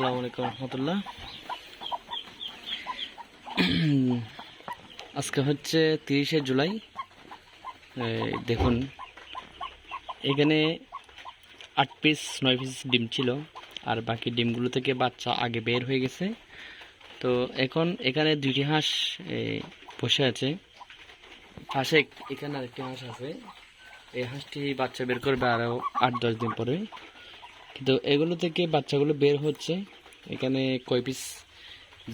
আসসালামু আলাইকুম রহমতুল্লাহ। আজকে হচ্ছে তিরিশে জুলাই। দেখুন, এখানে আট পিস নয় পিস ডিম ছিল, আর বাকি ডিমগুলো থেকে বাচ্চা আগে বের হয়ে গেছে। তো এখন এখানে দুইটি হাঁস বসে আছে। পাশে এখানে আরেকটি হাঁস আছে। এই হাঁসটি বাচ্চা বের করবে আরও আট, দশ দিন পরে। কিন্তু এগুলো থেকে বাচ্চাগুলো বের হচ্ছে। এখানে কয় পিস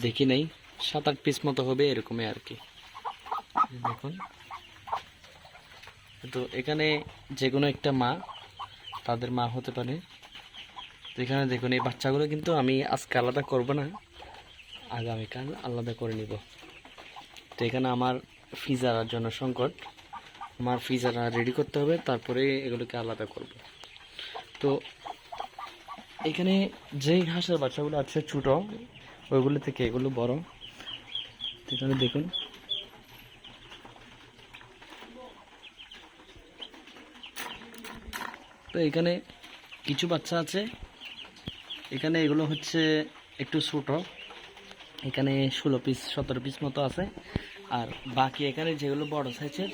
দেখি নাই। সাত, আট পিস মতো হবে এরকমই আর কি। দেখুন। তো এখানে যে কোনো একটা মা, তাদের মা হতে পারে। তো এখানে দেখুন, এই বাচ্চাগুলো কিন্তু আমি আজকে আলাদা করব না। আগামীকাল আলাদা করে নিব। তো এখানে আমার ফিজারার জন্য সংকট আমার ফিজারা রেডি করতে হবে, তারপরে এগুলোকে আলাদা করব। তো এখানে যেই হাঁসের বাচ্চাগুলো আছে ছোটো, ওইগুলো থেকে এগুলো বড় এখানে দেখুন। তো এখানে কিছু বাচ্চা আছে। এখানে এগুলো হচ্ছে একটু ছোট। এখানে ষোলো পিস সতেরো পিস মতো আছে। আর বাকি এখানে যেগুলো বড় সাইজের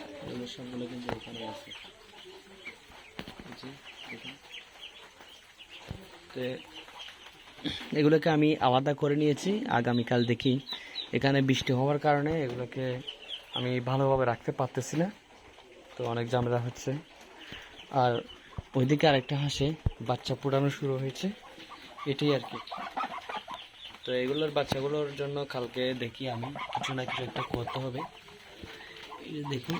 সবগুলো কিন্তু এখানে আছে। তো এগুলোকে আমি আলাদা করে নিয়েছি, আগামীকাল দেখি। এখানে বৃষ্টি হওয়ার কারণে এগুলোকে আমি ভালোভাবে রাখতে পারতেছি না, তো অনেক ঝামেলা হচ্ছে। আর ওইদিকে আরেকটা হাসে বাচ্চা ফুটানো শুরু হয়েছে, এটাই আর কি। তো এগুলোর বাচ্চাগুলোর জন্য কালকে দেখি আমি, কিছু না কিছু একটা করতে হবে। দেখুন।